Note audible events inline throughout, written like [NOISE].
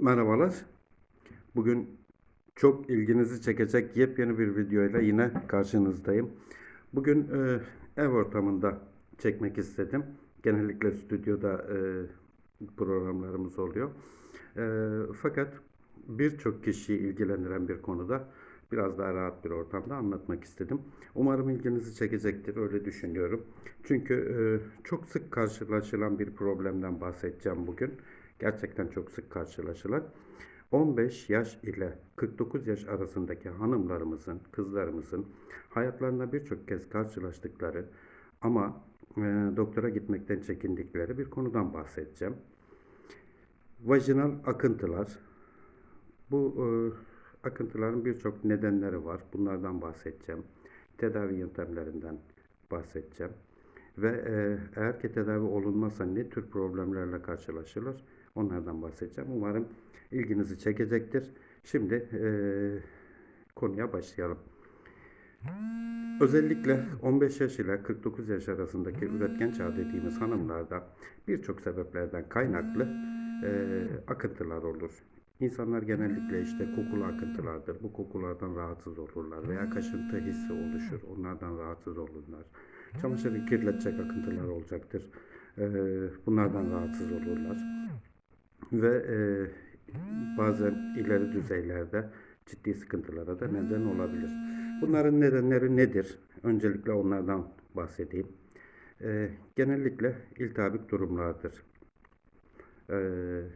Merhabalar. Bugün çok ilginizi çekecek yepyeni bir videoyla yine karşınızdayım. Bugün e, ev ortamında çekmek istedim. Genellikle stüdyoda e, programlarımız oluyor. E, fakat birçok kişiyi ilgilendiren bir konuda biraz daha rahat bir ortamda anlatmak istedim. Umarım ilginizi çekecektir, öyle düşünüyorum. Çünkü e, çok sık karşılaşılan bir problemden bahsedeceğim bugün. Gerçekten çok sık karşılaşılan. 15 yaş ile 49 yaş arasındaki hanımlarımızın, kızlarımızın hayatlarında birçok kez karşılaştıkları ama e, doktora gitmekten çekindikleri bir konudan bahsedeceğim. Vajinal akıntılar. Bu e, akıntıların birçok nedenleri var. Bunlardan bahsedeceğim. Tedavi yöntemlerinden bahsedeceğim. Ve e, eğer ki tedavi olunmazsa ne tür problemlerle karşılaşılır onlardan bahsedeceğim. Umarım ilginizi çekecektir. Şimdi e, konuya başlayalım. Özellikle 15 yaş ile 49 yaş arasındaki üretken çağ dediğimiz hanımlarda birçok sebeplerden kaynaklı e, akıntılar olur. İnsanlar genellikle işte kokulu akıntılardır. Bu kokulardan rahatsız olurlar veya kaşıntı hissi oluşur. Onlardan rahatsız olurlar. Çamaşırı kirletecek akıntılar olacaktır. E, bunlardan rahatsız olurlar. Ve e, bazen ileri düzeylerde ciddi sıkıntılara da neden olabilir. Bunların nedenleri nedir? Öncelikle onlardan bahsedeyim. E, genellikle iltihabik durumlardır. E,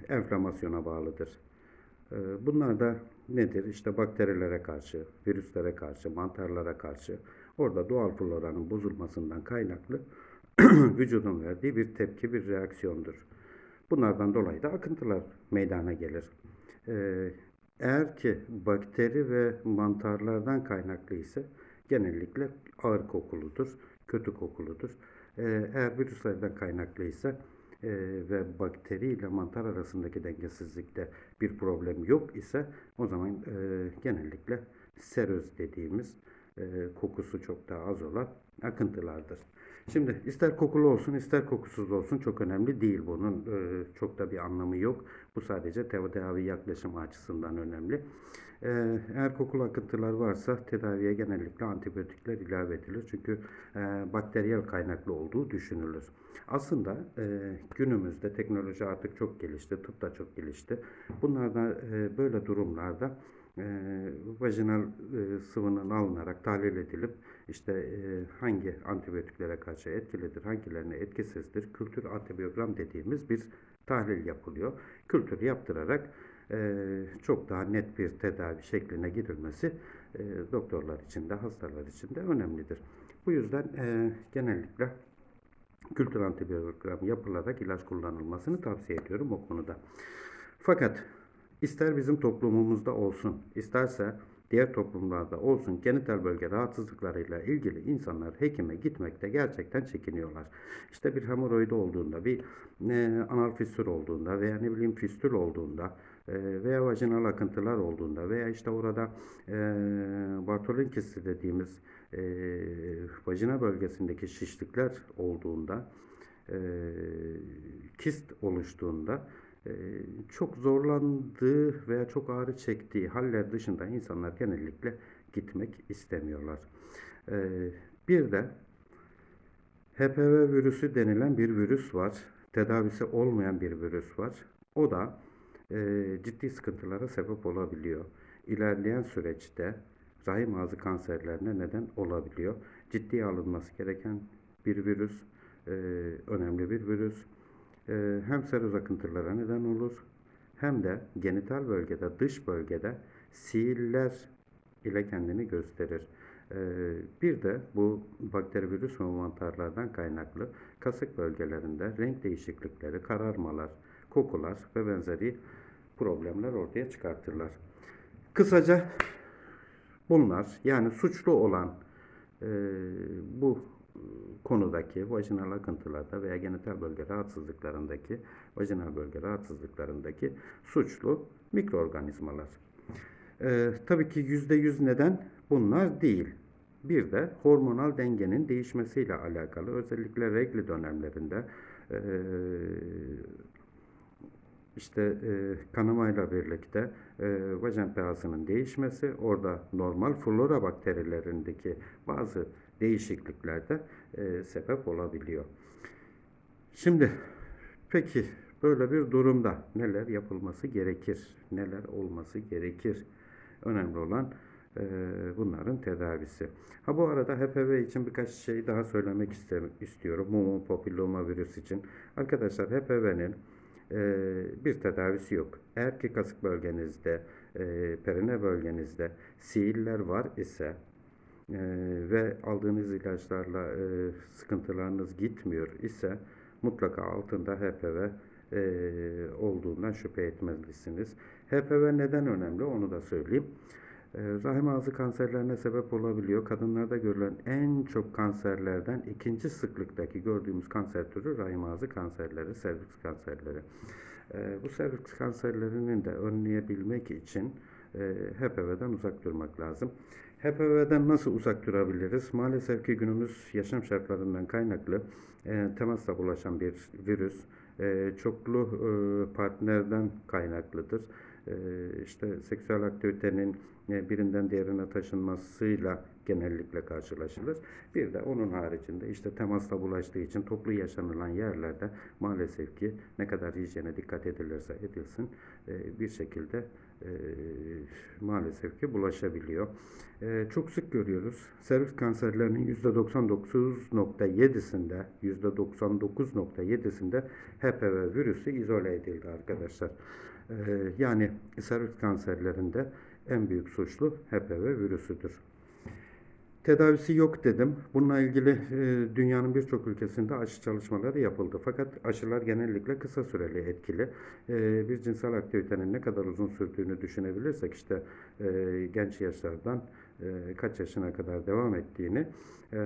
enflamasyona bağlıdır. E, bunlar da nedir? İşte bakterilere karşı, virüslere karşı, mantarlara karşı orada doğal floranın bozulmasından kaynaklı [CLEARS THROAT] vücudun verdiği bir tepki, bir reaksiyondur. Bunlardan dolayı da akıntılar meydana gelir. Ee, eğer ki bakteri ve mantarlardan kaynaklı ise genellikle ağır kokuludur, kötü kokuludur. Ee, eğer virüslerden kaynaklı ise e, ve bakteri ile mantar arasındaki dengesizlikte bir problem yok ise o zaman e, genellikle seröz dediğimiz e, kokusu çok daha az olan akıntılardır. Şimdi ister kokulu olsun ister kokusuz olsun çok önemli değil bunun e, çok da bir anlamı yok. Bu sadece tedavi yaklaşımı açısından önemli. E, eğer kokulu akıntılar varsa tedaviye genellikle antibiyotikler ilave edilir. Çünkü e, bakteriyel kaynaklı olduğu düşünülür. Aslında e, günümüzde teknoloji artık çok gelişti, tıp da çok gelişti. Bunlarda e, böyle durumlarda e, vajinal e, sıvının alınarak tahlil edilip işte e, hangi antibiyotiklere karşı etkilidir, hangilerine etkisizdir, kültür antibiyogram dediğimiz bir tahlil yapılıyor. Kültür yaptırarak çok daha net bir tedavi şekline girilmesi doktorlar için de hastalar için de önemlidir. Bu yüzden genellikle kültür antibiyogram yapılarak ilaç kullanılmasını tavsiye ediyorum o konuda. Fakat ister bizim toplumumuzda olsun, isterse diğer toplumlarda olsun genital bölge rahatsızlıklarıyla ilgili insanlar hekime gitmekte gerçekten çekiniyorlar. İşte bir hemoroid olduğunda, bir e, anal fistül olduğunda veya ne bileyim fistül olduğunda e, veya vajinal akıntılar olduğunda veya işte orada e, Bartolin kisti dediğimiz e, vajina bölgesindeki şişlikler olduğunda e, kist oluştuğunda çok zorlandığı veya çok ağrı çektiği haller dışında insanlar genellikle gitmek istemiyorlar. E, bir de HPV virüsü denilen bir virüs var. Tedavisi olmayan bir virüs var. O da e, ciddi sıkıntılara sebep olabiliyor. İlerleyen süreçte rahim ağzı kanserlerine neden olabiliyor. Ciddiye alınması gereken bir virüs, e, önemli bir virüs. E, hem seroz akıntılara neden olur hem de genital bölgede, dış bölgede siiller ile kendini gösterir. E, bir de bu bakteri virüs ve mantarlardan kaynaklı kasık bölgelerinde renk değişiklikleri, kararmalar, kokular ve benzeri problemler ortaya çıkartırlar. Kısaca bunlar yani suçlu olan e, bu konudaki vajinal akıntılarda veya genital bölge rahatsızlıklarındaki vajinal bölge rahatsızlıklarındaki suçlu mikroorganizmalar. E, tabii ki yüzde yüz neden bunlar değil. Bir de hormonal dengenin değişmesiyle alakalı özellikle regli dönemlerinde e, işte e, kanamayla birlikte e, vajen pH'sının değişmesi, orada normal flora bakterilerindeki bazı değişikliklerde e, sebep olabiliyor. Şimdi peki böyle bir durumda neler yapılması gerekir? Neler olması gerekir? Önemli olan e, bunların tedavisi. Ha bu arada HPV için birkaç şey daha söylemek istiyorum. Mumu papilloma virüs için. Arkadaşlar HPV'nin e, bir tedavisi yok. Eğer ki kasık bölgenizde, e, perine bölgenizde siiller var ise e, ve aldığınız ilaçlarla e, sıkıntılarınız gitmiyor ise mutlaka altında HPV e, olduğundan şüphe etmelisiniz. HPV neden önemli onu da söyleyeyim. E, rahim ağzı kanserlerine sebep olabiliyor. Kadınlarda görülen en çok kanserlerden ikinci sıklıktaki gördüğümüz kanser türü rahim ağzı kanserleri, serviks kanserleri. Bu serviks kanserlerinin de önleyebilmek için HPV'den uzak durmak lazım. HPV'den nasıl uzak durabiliriz? Maalesef ki günümüz yaşam şartlarından kaynaklı e, temasla bulaşan bir virüs. E, çoklu e, partnerden kaynaklıdır. E, işte seksüel aktivitenin e, birinden diğerine taşınmasıyla genellikle karşılaşılır. Bir de onun haricinde işte temasla bulaştığı için toplu yaşanılan yerlerde maalesef ki ne kadar hijyene dikkat edilirse edilsin e, bir şekilde maalesef ki bulaşabiliyor. E, çok sık görüyoruz. Servis kanserlerinin %99.7'sinde %99.7'sinde HPV virüsü izole edildi arkadaşlar. E, yani servis kanserlerinde en büyük suçlu HPV virüsüdür. Tedavisi yok dedim. Bununla ilgili e, dünyanın birçok ülkesinde aşı çalışmaları yapıldı. Fakat aşılar genellikle kısa süreli etkili. E, bir cinsel aktivitenin ne kadar uzun sürdüğünü düşünebilirsek işte e, genç yaşlardan e, kaç yaşına kadar devam ettiğini e,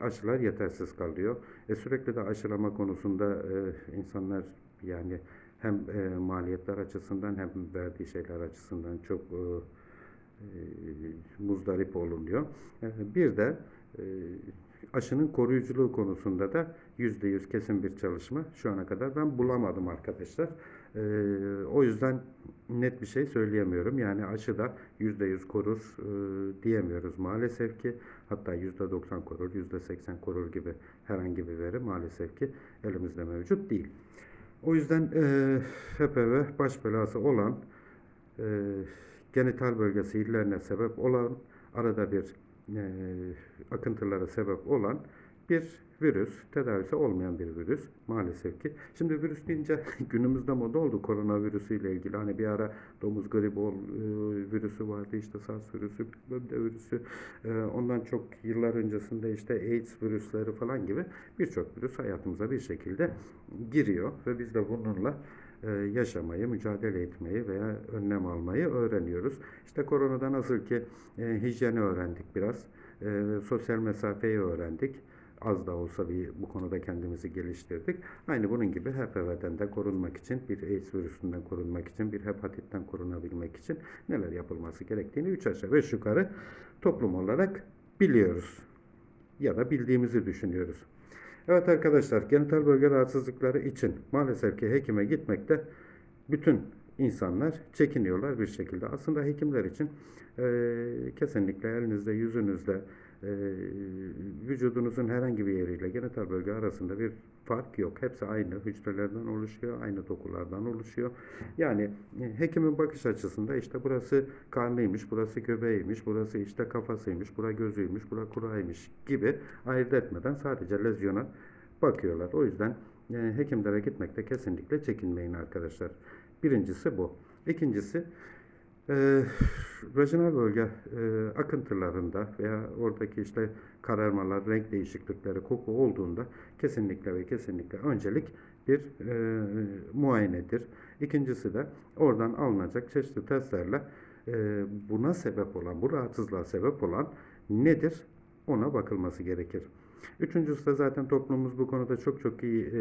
aşılar yetersiz kalıyor. E, sürekli de aşılama konusunda e, insanlar yani hem e, maliyetler açısından hem verdiği şeyler açısından çok e, muzdarip olunuyor. E, Bir de e, aşının koruyuculuğu konusunda da yüzde yüz kesin bir çalışma şu ana kadar ben bulamadım arkadaşlar. E, O yüzden net bir şey söyleyemiyorum. Yani aşı da yüzde yüz korur e, diyemiyoruz maalesef ki. Hatta yüzde doksan korur, yüzde seksen korur gibi herhangi bir veri maalesef ki elimizde mevcut değil. O yüzden e, HPV baş belası olan e, genital bölgesi illerine sebep olan, arada bir e, akıntılara sebep olan bir virüs, tedavisi olmayan bir virüs maalesef ki. Şimdi virüs deyince [LAUGHS] günümüzde moda oldu koronavirüsü ile ilgili. Hani bir ara domuz gribi e, virüsü vardı, işte SARS virüsü, ne virüsü. E, ondan çok yıllar öncesinde işte AIDS virüsleri falan gibi birçok virüs hayatımıza bir şekilde giriyor ve biz de bununla yaşamayı, mücadele etmeyi veya önlem almayı öğreniyoruz. İşte koronada nasıl ki e, hijyeni öğrendik biraz, e, sosyal mesafeyi öğrendik. Az da olsa bir bu konuda kendimizi geliştirdik. Aynı bunun gibi HPV'den de korunmak için, bir AIDS virüsünden korunmak için, bir hepatitten korunabilmek için neler yapılması gerektiğini 3 aşağı 5 yukarı toplum olarak biliyoruz. Ya da bildiğimizi düşünüyoruz. Evet arkadaşlar, genital bölge rahatsızlıkları için maalesef ki hekime gitmekte bütün insanlar çekiniyorlar bir şekilde. Aslında hekimler için eee, kesinlikle elinizde, yüzünüzde, eee, vücudunuzun herhangi bir yeriyle genital bölge arasında bir fark yok. Hepsi aynı hücrelerden oluşuyor, aynı dokulardan oluşuyor. Yani e, hekimin bakış açısında işte burası karnıymış, burası göbeğiymiş, burası işte kafasıymış, bura gözüymüş, bura kuraymış gibi ayırt etmeden sadece lezyona bakıyorlar. O yüzden e, hekimlere gitmekte kesinlikle çekinmeyin arkadaşlar. Birincisi bu. İkincisi e, vajinal bölge e, akıntılarında veya oradaki işte kararmalar, renk değişiklikleri, koku olduğunda kesinlikle ve kesinlikle öncelik bir e, muayenedir. İkincisi de oradan alınacak çeşitli testlerle e, buna sebep olan, bu rahatsızlığa sebep olan nedir ona bakılması gerekir. Üçüncüsü de zaten toplumumuz bu konuda çok çok iyi e,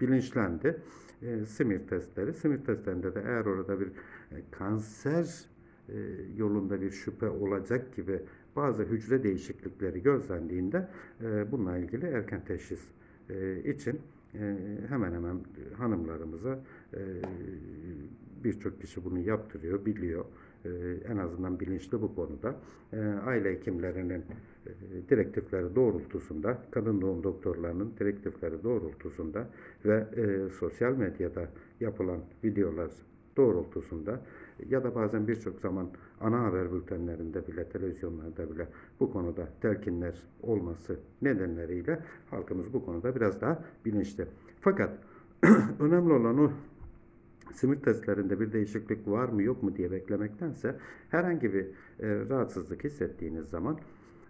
bilinçlendi. E, simir testleri. Simir testlerinde de eğer orada bir e, kanser e, yolunda bir şüphe olacak gibi bazı hücre değişiklikleri gözlendiğinde e, bununla ilgili erken teşhis e, için e, hemen hemen hanımlarımıza e, birçok kişi bunu yaptırıyor, biliyor. E, en azından bilinçli bu konuda. E, aile hekimlerinin e, direktifleri doğrultusunda, kadın doğum doktorlarının direktifleri doğrultusunda ve e, sosyal medyada yapılan videolar doğrultusunda ya da bazen birçok zaman ana haber bültenlerinde bile, televizyonlarda bile bu konuda telkinler olması nedenleriyle halkımız bu konuda biraz daha bilinçli. Fakat [CLEARS THROAT] önemli olan o simir testlerinde bir değişiklik var mı yok mu diye beklemektense herhangi bir e, rahatsızlık hissettiğiniz zaman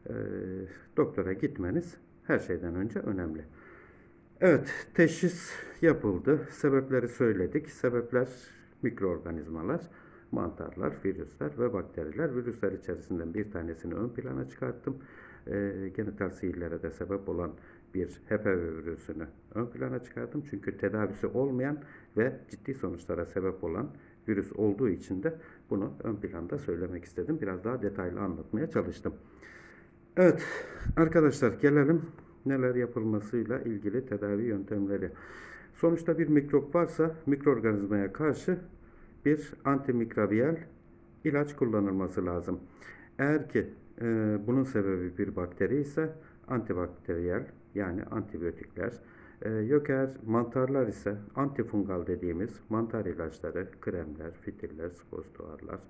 e, doktora gitmeniz her şeyden önce önemli. Evet, teşhis yapıldı. Sebepleri söyledik. Sebepler mikroorganizmalar, mantarlar, virüsler ve bakteriler. Virüsler içerisinden bir tanesini ön plana çıkarttım. E, genital sihirlere de sebep olan bir HPV virüsünü ön plana çıkardım. Çünkü tedavisi olmayan ve ciddi sonuçlara sebep olan virüs olduğu için de bunu ön planda söylemek istedim. Biraz daha detaylı anlatmaya çalıştım. Evet arkadaşlar gelelim neler yapılmasıyla ilgili tedavi yöntemleri. Sonuçta bir mikrop varsa mikroorganizmaya karşı bir antimikrobiyal ilaç kullanılması lazım. Eğer ki e, bunun sebebi bir bakteri ise antibakteriyel yani antibiyotikler. E, yok eğer mantarlar ise antifungal dediğimiz mantar ilaçları, kremler, fitiller, spositoarlar,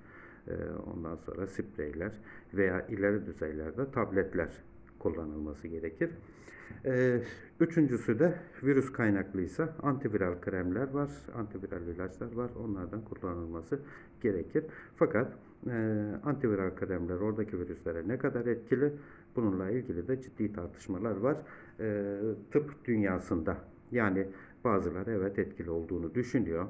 e, ondan sonra spreyler veya ileri düzeylerde tabletler kullanılması gerekir. E, üçüncüsü de virüs kaynaklıysa antiviral kremler var, antiviral ilaçlar var. Onlardan kullanılması gerekir. Fakat e, antiviral kremler oradaki virüslere ne kadar etkili? Bununla ilgili de ciddi tartışmalar var e, tıp dünyasında. Yani bazıları evet etkili olduğunu düşünüyor.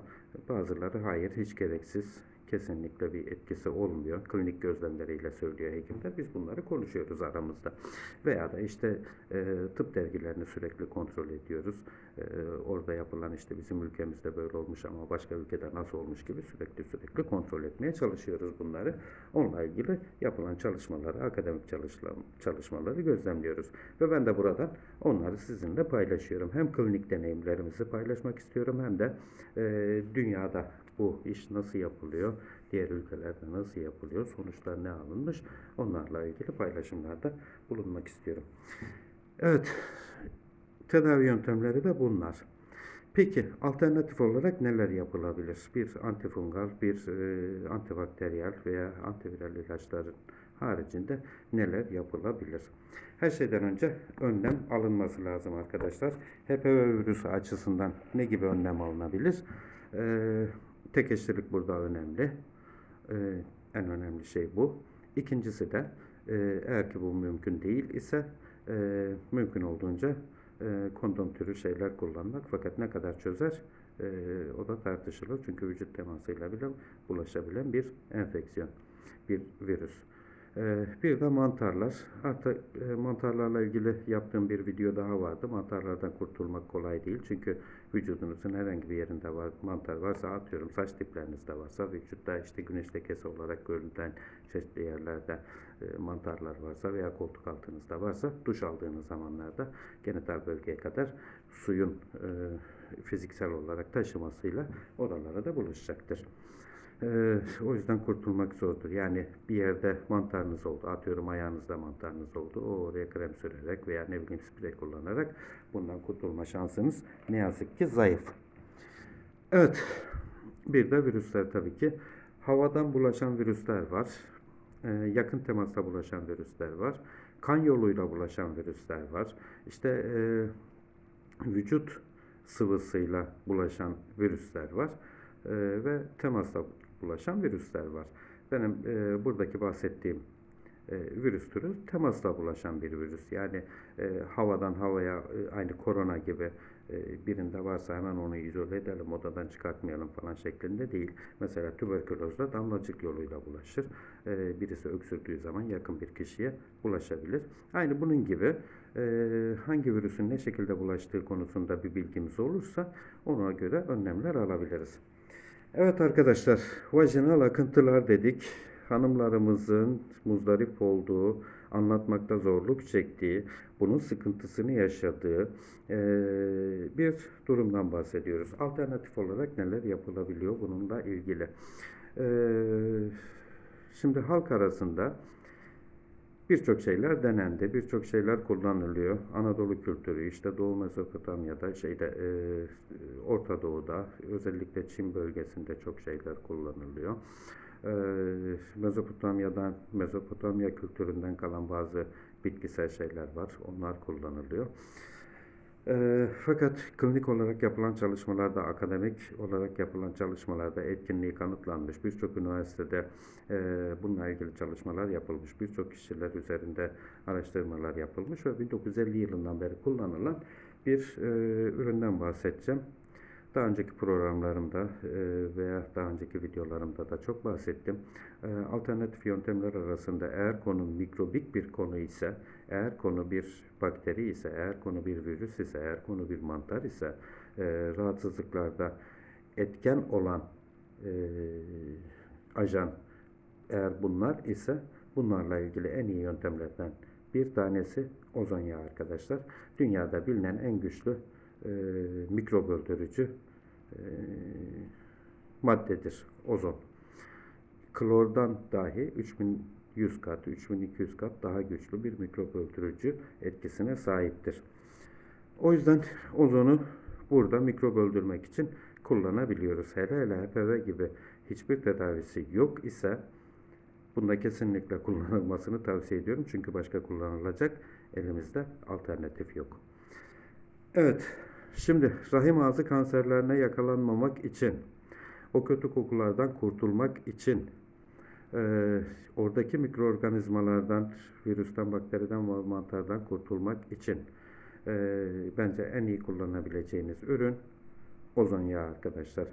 Bazıları hayır hiç gereksiz kesinlikle bir etkisi olmuyor. Klinik gözlemleriyle söylüyor hekimler. Biz bunları konuşuyoruz aramızda. Veya da işte e, tıp dergilerini sürekli kontrol ediyoruz. E, orada yapılan işte bizim ülkemizde böyle olmuş ama başka ülkede nasıl olmuş gibi sürekli sürekli kontrol etmeye çalışıyoruz bunları. Onunla ilgili yapılan çalışmaları, akademik çalışma- çalışmaları gözlemliyoruz. Ve ben de buradan onları sizinle paylaşıyorum. Hem klinik deneyimlerimizi paylaşmak istiyorum hem de e, dünyada bu iş nasıl yapılıyor, diğer ülkelerde nasıl yapılıyor, sonuçlar ne alınmış onlarla ilgili paylaşımlarda bulunmak istiyorum. Evet, tedavi yöntemleri de bunlar. Peki alternatif olarak neler yapılabilir? Bir antifungal, bir e, antibakteriyel veya antiviral ilaçların haricinde neler yapılabilir? Her şeyden önce önlem alınması lazım arkadaşlar. HPV virüsü açısından ne gibi önlem alınabilir? Ee, tek eşlilik burada önemli. Ee, en önemli şey bu. İkincisi de e, eğer ki bu mümkün değil ise e, mümkün olduğunca e, kondom türü şeyler kullanmak. Fakat ne kadar çözer e, o da tartışılır. Çünkü vücut temasıyla bile bulaşabilen bir enfeksiyon, bir virüs. Ee, Bir de mantarlar. Artık e, mantarlarla ilgili yaptığım bir video daha vardı. Mantarlardan kurtulmak kolay değil. Çünkü vücudunuzun herhangi bir yerinde var, mantar varsa atıyorum saç diplerinizde varsa vücutta işte güneş lekesi olarak görülen çeşitli yerlerde e, mantarlar varsa veya koltuk altınızda varsa duş aldığınız zamanlarda genital bölgeye kadar suyun e, fiziksel olarak taşımasıyla oralara da bulaşacaktır. Ee, o yüzden kurtulmak zordur. Yani bir yerde mantarınız oldu, atıyorum ayağınızda mantarınız oldu. O oraya krem sürerek veya ne bileyim sprey kullanarak bundan kurtulma şansınız ne yazık ki zayıf. Evet, bir de virüsler tabii ki. Havadan bulaşan virüsler var. Ee, yakın temasla bulaşan virüsler var. Kan yoluyla bulaşan virüsler var. İşte e, vücut sıvısıyla bulaşan virüsler var. Ee, ve temasla bulaşan virüsler var. Benim e, buradaki bahsettiğim e, virüs türü temasla bulaşan bir virüs. Yani e, havadan havaya e, aynı korona gibi e, birinde varsa hemen onu izole edelim, odadan çıkartmayalım falan şeklinde değil. Mesela tüberkülozda damlacık yoluyla bulaşır. E, birisi öksürdüğü zaman yakın bir kişiye bulaşabilir. Aynı bunun gibi e, hangi virüsün ne şekilde bulaştığı konusunda bir bilgimiz olursa ona göre önlemler alabiliriz. Evet arkadaşlar, vajinal akıntılar dedik. Hanımlarımızın muzdarip olduğu anlatmakta zorluk çektiği, bunun sıkıntısını yaşadığı eee, bir durumdan bahsediyoruz. Alternatif olarak neler yapılabiliyor bununla ilgili. Eee, şimdi halk arasında Birçok şeyler denendi, birçok şeyler kullanılıyor. Anadolu kültürü, işte Doğu Mezopotamya'da, şeyde e, Orta Doğu'da, özellikle Çin bölgesinde çok şeyler kullanılıyor. E, Mezopotamya'dan, Mezopotamya kültüründen kalan bazı bitkisel şeyler var, onlar kullanılıyor. Eee, fakat klinik olarak yapılan çalışmalarda, akademik olarak yapılan çalışmalarda etkinliği kanıtlanmış. Birçok üniversitede eee, bununla ilgili çalışmalar yapılmış. Birçok kişiler üzerinde araştırmalar yapılmış ve 1950 yılından beri kullanılan bir eee, üründen bahsedeceğim. Daha önceki programlarımda eee, veya daha önceki videolarımda da çok bahsettim. Eee, Alternatif yöntemler arasında eğer konu mikrobik bir konu ise, eğer konu bir bakteri ise, eğer konu bir virüs ise, eğer konu bir mantar ise eee, rahatsızlıklarda etken olan eee, ajan eğer bunlar ise bunlarla ilgili en iyi yöntemlerden bir tanesi ozon yağı arkadaşlar. Dünyada bilinen en güçlü eee mikrop öldürücü eee, maddedir ozon. Klordan dahi 3100 kat, 3200 kat daha güçlü bir mikrop öldürücü etkisine sahiptir. O yüzden ozonu burada mikrop öldürmek için kullanabiliyoruz. Hele hele HPV gibi hiçbir tedavisi yok ise bunda kesinlikle [LAUGHS] kullanılmasını tavsiye ediyorum. Çünkü başka kullanılacak elimizde alternatif yok. Evet, şimdi rahim ağzı kanserlerine yakalanmamak için, o kötü kokulardan kurtulmak için, eee, oradaki mikroorganizmalardan, virüsten, bakteriden ve mantardan kurtulmak için eee, bence en iyi kullanabileceğiniz ürün ozon yağı arkadaşlar.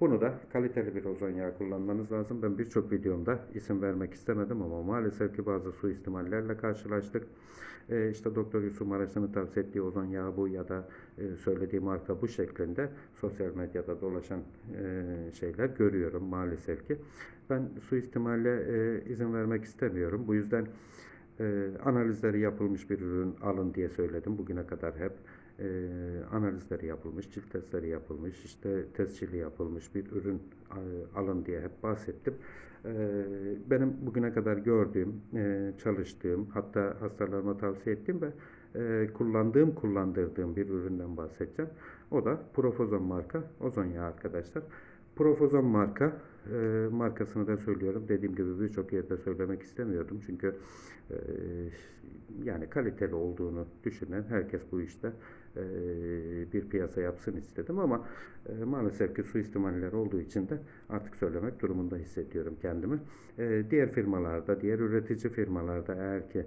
Bunu da kaliteli bir ozon yağı kullanmanız lazım. Ben birçok videomda isim vermek istemedim ama maalesef ki bazı suistimallerle karşılaştık. Ee, işte Doktor Yusuf Maraş'ın tavsiye ettiği ozon yağı bu ya da e, söylediği marka bu şeklinde sosyal medyada dolaşan e, şeyler görüyorum maalesef ki. Ben suistimalle e, izin vermek istemiyorum. Bu yüzden e, analizleri yapılmış bir ürün alın diye söyledim bugüne kadar hep. E, analizleri yapılmış, cilt testleri yapılmış, işte tescilli yapılmış bir ürün e, alın diye hep bahsettim. Benim bugüne kadar gördüğüm, çalıştığım, hatta hastalarıma tavsiye ettiğim ve kullandığım, kullandırdığım bir üründen bahsedeceğim. O da Profozon marka ozon yağı arkadaşlar. Profozon marka markasını da söylüyorum. Dediğim gibi birçok yerde söylemek istemiyordum. Çünkü yani kaliteli olduğunu düşünen herkes bu işte e, bir piyasa yapsın istedim ama e, maalesef ki suistimaller olduğu için de artık söylemek durumunda hissediyorum kendimi. E, diğer firmalarda, diğer üretici firmalarda eğer ki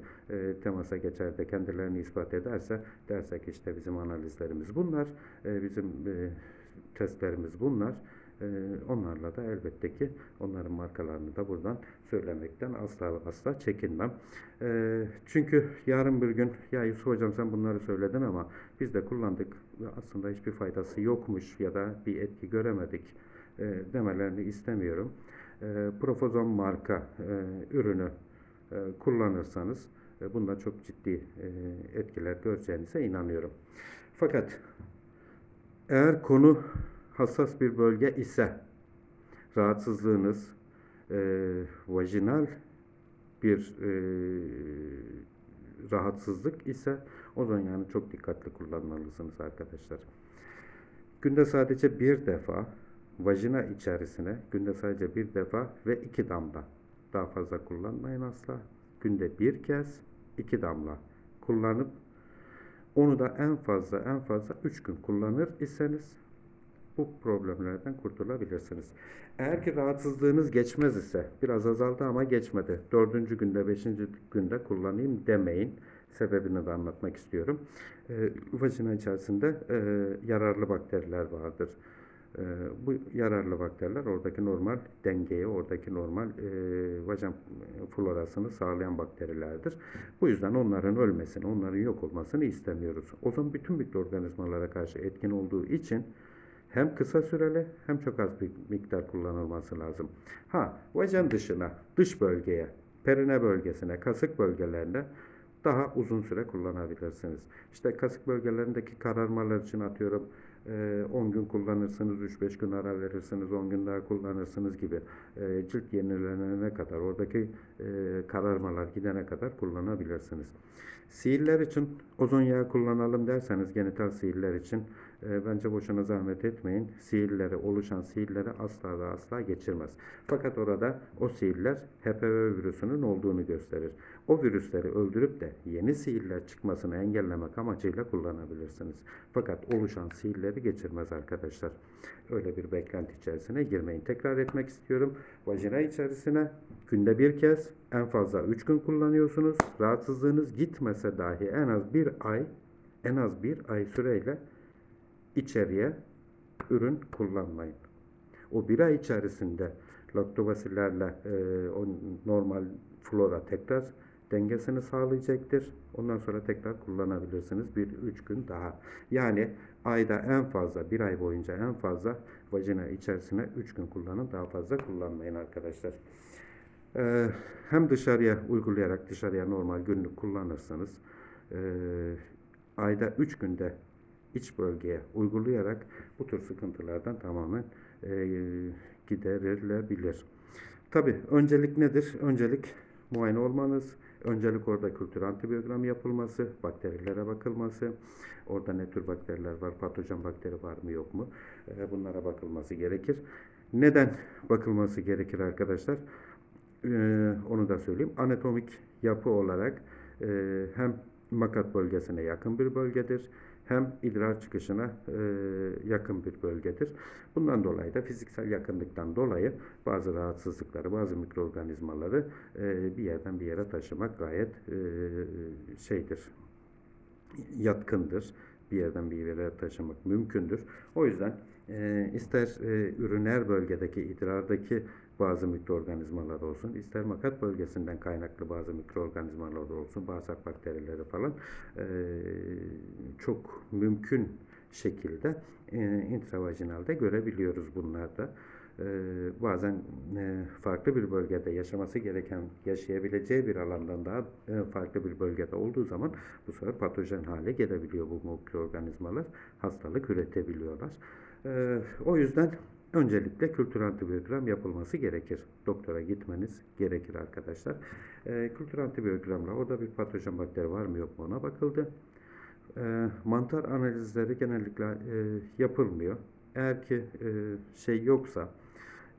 temasa geçer de kendilerini ispat ederse dersek işte bizim analizlerimiz bunlar, bizim testlerimiz bunlar. Ee, onlarla da elbette ki onların markalarını da buradan söylemekten asla asla çekinmem. Ee, çünkü yarın bir gün ya Yusuf hocam sen bunları söyledin ama biz de kullandık ve aslında hiçbir faydası yokmuş ya da bir etki göremedik e, demelerini istemiyorum. E, Profozon marka e, ürünü e, kullanırsanız e, bunda çok ciddi etkiler göreceğinize inanıyorum. Fakat eğer konu hassas bir bölge ise rahatsızlığınız e, vajinal bir e, rahatsızlık ise o zaman yani çok dikkatli kullanmalısınız arkadaşlar. Günde sadece bir defa vajina içerisine günde sadece bir defa ve iki damla daha fazla kullanmayın asla. Günde bir kez iki damla kullanıp onu da en fazla en fazla 3 gün kullanır iseniz bu problemlerden kurtulabilirsiniz. Eğer ki rahatsızlığınız geçmez ise biraz azaldı ama geçmedi. Dördüncü günde, beşinci günde kullanayım demeyin. Sebebini de anlatmak istiyorum. Ee, vajina içerisinde e, yararlı bakteriler vardır. E, bu yararlı bakteriler oradaki normal dengeyi, oradaki normal e, vajen florasını sağlayan bakterilerdir. Bu yüzden onların ölmesini, onların yok olmasını istemiyoruz. Ozon bütün mikroorganizmalara karşı etkin olduğu için hem kısa süreli hem çok az bir miktar kullanılması lazım. Ha, vajen dışına, dış bölgeye perine bölgesine, kasık bölgelerine daha uzun süre kullanabilirsiniz. İşte kasık bölgelerindeki kararmalar için atıyorum e, 10 gün kullanırsınız, 3-5 gün ara verirsiniz, 10 gün daha kullanırsınız gibi cilt yenilenene kadar, oradaki kararmalar gidene kadar kullanabilirsiniz. Sihirler için ozon yağı kullanalım derseniz genital sihirler için e, bence boşuna zahmet etmeyin. Sihirleri, oluşan sihirleri asla ve asla geçirmez. Fakat orada o sihirler HPV virüsünün olduğunu gösterir. O virüsleri öldürüp de yeni sihirler çıkmasını engellemek amacıyla kullanabilirsiniz. Fakat oluşan sihirleri geçirmez arkadaşlar. Öyle bir beklenti içerisine girmeyin. Tekrar etmek istiyorum. Vajina içerisine günde bir kez en fazla 3 gün kullanıyorsunuz. Rahatsızlığınız gitmese dahi en az bir ay en az bir ay süreyle içeriye ürün kullanmayın. O bir ay içerisinde laktobasillerle e, o normal flora tekrar dengesini sağlayacaktır. Ondan sonra tekrar kullanabilirsiniz bir üç gün daha. Yani ayda en fazla bir ay boyunca en fazla vajina içerisine 3 gün kullanın. Daha fazla kullanmayın arkadaşlar. Ee, hem dışarıya uygulayarak dışarıya normal günlük kullanırsanız e, ayda 3 günde iç bölgeye uygulayarak bu tür sıkıntılardan tamamen e, giderilebilir. Tabi öncelik nedir? Öncelik muayene olmanız, öncelik orada kültür antibiyogram yapılması, bakterilere bakılması, orada ne tür bakteriler var, patojen bakteri var mı yok mu e, bunlara bakılması gerekir. Neden bakılması gerekir arkadaşlar? Ee, onu da söyleyeyim. Anatomik yapı olarak e, hem makat bölgesine yakın bir bölgedir hem idrar çıkışına e, yakın bir bölgedir. Bundan dolayı da fiziksel yakınlıktan dolayı bazı rahatsızlıkları, bazı mikroorganizmaları e, bir yerden bir yere taşımak gayet e, şeydir, yatkındır. Bir yerden bir yere taşımak mümkündür. O yüzden e, ister e, üriner bölgedeki idrardaki bazı mikroorganizmalar olsun, ister makat bölgesinden kaynaklı bazı mikroorganizmalar olsun, bağırsak bakterileri falan e, çok mümkün şekilde e, intravajinalde görebiliyoruz bunlarda. E, bazen e, farklı bir bölgede yaşaması gereken, yaşayabileceği bir alandan daha e, farklı bir bölgede olduğu zaman bu sefer patojen hale gelebiliyor bu mikroorganizmalar. Hastalık üretebiliyorlar. E, o yüzden öncelikle kültür antibiyogram yapılması gerekir. Doktora gitmeniz gerekir arkadaşlar. E, kültür antibiyogramla orada bir patojen bakteri var mı yok mu ona bakıldı. E, mantar analizleri genellikle e, yapılmıyor. Eğer ki e, şey yoksa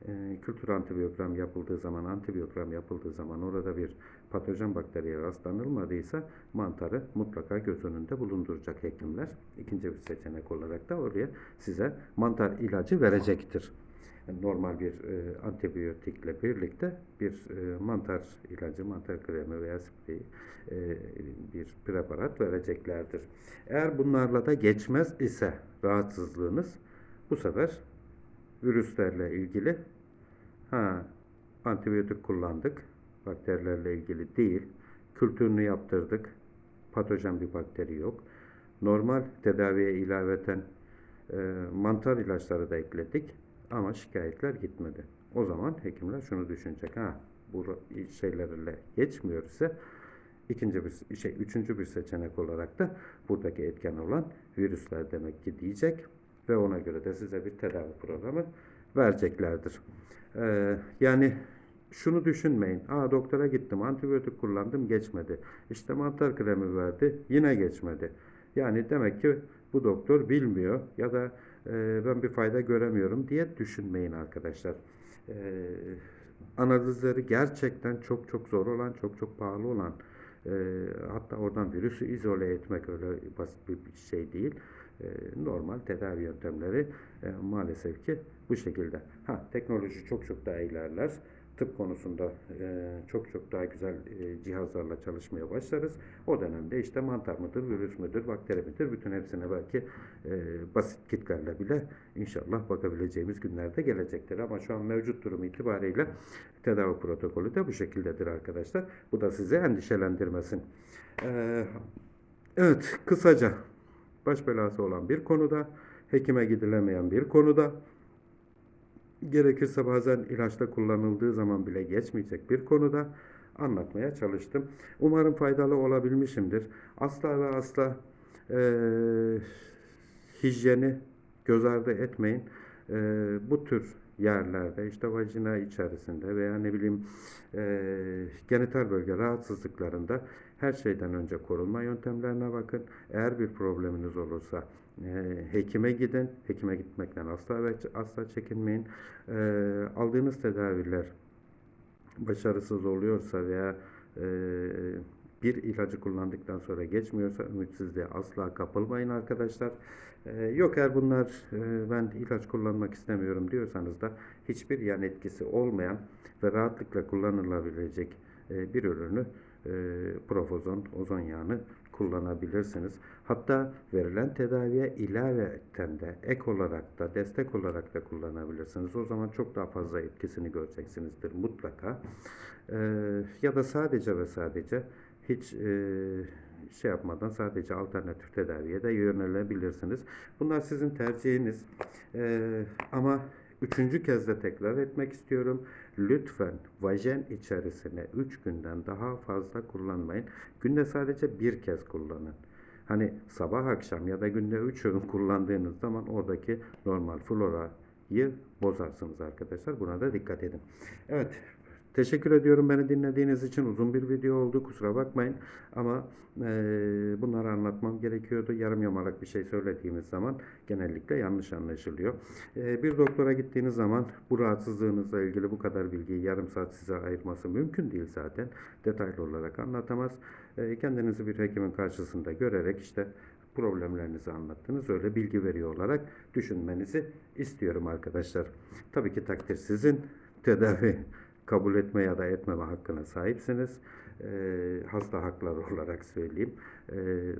e, kültür antibiyogram yapıldığı zaman, antibiyogram yapıldığı zaman orada bir patojen bakteriye rastlanılmadıysa mantarı mutlaka göz önünde bulunduracak hekimler. İkinci bir seçenek olarak da oraya size mantar ilacı verecektir. Normal bir e, antibiyotikle birlikte bir e, mantar ilacı, mantar kremi veya spreyi e, bir preparat vereceklerdir. Eğer bunlarla da geçmez ise rahatsızlığınız bu sefer virüslerle ilgili ha antibiyotik kullandık. Bakterilerle ilgili değil. Kültürünü yaptırdık. Patojen bir bakteri yok. Normal tedaviye ilaveten e, mantar ilaçları da ekledik ama şikayetler gitmedi. O zaman hekimler şunu düşünecek. Ha bu şeylerle geçmiyor ise ikinci bir şey üçüncü bir seçenek olarak da buradaki etken olan virüsler demek ki diyecek ve ona göre de size bir tedavi programı vereceklerdir. Ee, yani şunu düşünmeyin. Aa doktora gittim, antibiyotik kullandım, geçmedi. İşte mantar kremi verdi, yine geçmedi. Yani demek ki bu doktor bilmiyor ya da e, ben bir fayda göremiyorum diye düşünmeyin arkadaşlar. E, analizleri gerçekten çok çok zor olan, çok çok pahalı olan, e, hatta oradan virüsü izole etmek öyle basit bir şey değil. E, normal tedavi yöntemleri e, maalesef ki bu şekilde. Ha teknoloji çok çok daha ilerler tıp konusunda e, çok çok daha güzel e, cihazlarla çalışmaya başlarız. O dönemde işte mantar mıdır, virüs müdür, bakteri midir bütün hepsine belki e, basit kitlerle bile inşallah bakabileceğimiz günlerde gelecektir. Ama şu an mevcut durum itibariyle tedavi protokolü de bu şekildedir arkadaşlar. Bu da sizi endişelendirmesin. E, evet kısaca baş belası olan bir konuda, hekime gidilemeyen bir konuda, gerekirse bazen ilaçla kullanıldığı zaman bile geçmeyecek bir konuda anlatmaya çalıştım. Umarım faydalı olabilmişimdir. Asla ve asla eee hijyeni göz ardı etmeyin. Eee, bu tür yerlerde işte vajina içerisinde veya ne bileyim eee genital bölge rahatsızlıklarında her şeyden önce korunma yöntemlerine bakın. Eğer bir probleminiz olursa hekime gidin. Hekime gitmekten asla ve asla çekinmeyin. Eee, aldığınız tedaviler başarısız oluyorsa veya e, bir ilacı kullandıktan sonra geçmiyorsa ümitsizliğe asla kapılmayın arkadaşlar. E, yok eğer bunlar e, ben ilaç kullanmak istemiyorum diyorsanız da hiçbir yan etkisi olmayan ve rahatlıkla kullanılabilecek e, bir ürünü e, Profozon ozon yağını kullanabilirsiniz. Hatta verilen tedaviye ilaveten de ek olarak da destek olarak da kullanabilirsiniz. O zaman çok daha fazla etkisini göreceksinizdir mutlaka. Ee, ya da sadece ve sadece hiç e, şey yapmadan sadece alternatif tedaviye de yönelebilirsiniz. Bunlar sizin tercihiniz. Ee, ama üçüncü kez de tekrar etmek istiyorum. Lütfen vajen içerisine 3 günden daha fazla kullanmayın. Günde sadece bir kez kullanın. Hani sabah akşam ya da günde 3 öğün kullandığınız zaman oradaki normal florayı bozarsınız arkadaşlar. Buna da dikkat edin. Evet. Teşekkür ediyorum beni dinlediğiniz için. Uzun bir video oldu. Kusura bakmayın. Ama eee, bunları anlatmam gerekiyordu. Yarım yamalak bir şey söylediğimiz zaman genellikle yanlış anlaşılıyor. Eee, bir doktora gittiğiniz zaman bu rahatsızlığınızla ilgili bu kadar bilgiyi yarım saat size ayırması mümkün değil zaten. Detaylı olarak anlatamaz. Eee, kendinizi bir hekimin karşısında görerek işte problemlerinizi anlattınız. Öyle bilgi veriyor olarak düşünmenizi istiyorum arkadaşlar. Tabii ki takdir sizin. Tedavi kabul etme ya da etmeme hakkına sahipsiniz. Ee, hasta hakları [LAUGHS] olarak söyleyeyim. Ee,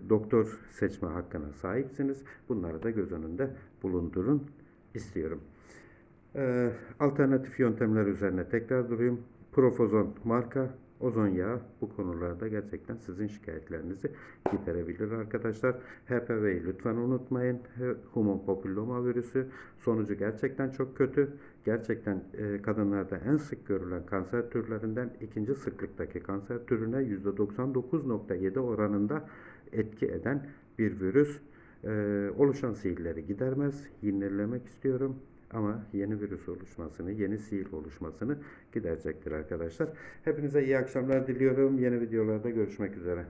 doktor seçme hakkına sahipsiniz. Bunları da göz önünde bulundurun istiyorum. Ee, alternatif yöntemler üzerine tekrar durayım. Profozon marka, ozon yağı bu konularda gerçekten sizin şikayetlerinizi giderebilir arkadaşlar. HPV'yi lütfen unutmayın. Human papilloma virüsü sonucu gerçekten çok kötü. Gerçekten e, kadınlarda en sık görülen kanser türlerinden ikinci sıklıktaki kanser türüne %99.7 oranında etki eden bir virüs. E, oluşan sihirleri gidermez. Yenilemek istiyorum. Ama yeni virüs oluşmasını, yeni sihir oluşmasını giderecektir arkadaşlar. Hepinize iyi akşamlar diliyorum. Yeni videolarda görüşmek üzere.